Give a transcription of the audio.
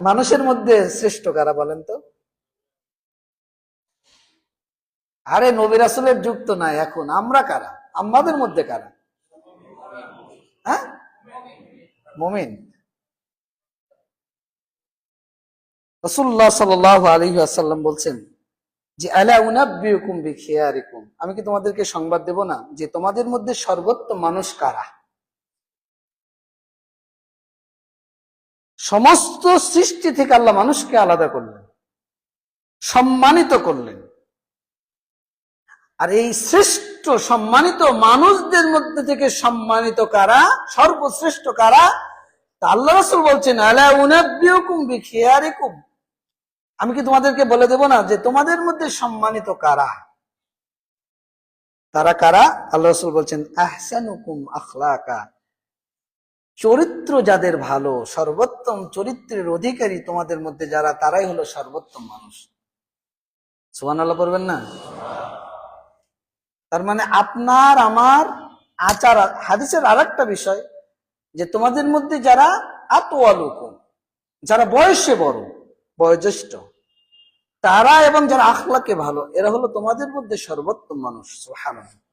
মানুষের মধ্যে শ্রেষ্ঠ কারা বলেন তো? আরে নবী রাসুলের যুগ তো নাই, এখন আমরা কারা? আমাদের মধ্যে কারা? হ্যাঁ? মমিন। রসুল্লাহ সাল আলী আসাল্লাম বলছেন যে, আলা উনাব্বিউকুম বিখিয়ারিকুম? আমি কি তোমাদেরকে সংবাদ দেব না যে তোমাদের মধ্যে সর্বোত্তম মানুষ কারা? সমস্ত সৃষ্টি থেকে আল্লাহ মানুষকে আলাদা করলেন, সম্মানিত করলেন। আর এই শ্রেষ্ঠ সম্মানিত মানুষদের মধ্যে থেকে সম্মানিত কারা? সর্বশ্রেষ্ঠ কারা? আল্লাহ রসুল বলছেন আমি কি তোমাদেরকে বলে দেব না যে তোমাদের মধ্যে সম্মানিত কারা? তারা কারা? আল্লাহ রসুল বলছেন, আহসানুকুম আখলাকা। চরিত্র যাদের ভালো, সর্বোত্তম চরিত্রের অধিকারী তোমাদের মধ্যে যারা, তারাই হলো সর্বোত্তম মানুষ। সুবান আল্লাহ পড়বেন না? তার মানে আপনার, আমার, আচার, হাদিসের আর বিষয়, যে তোমাদের মধ্যে যারা আতোয়ালুকুম যারা বয়সে বড়, বয়োজ্যেষ্ঠ, তারা এবং যারা আখলাকে ভালো, এরা হলো তোমাদের মধ্যে সর্বোত্তম মানুষ, সুবহানাল্লাহ।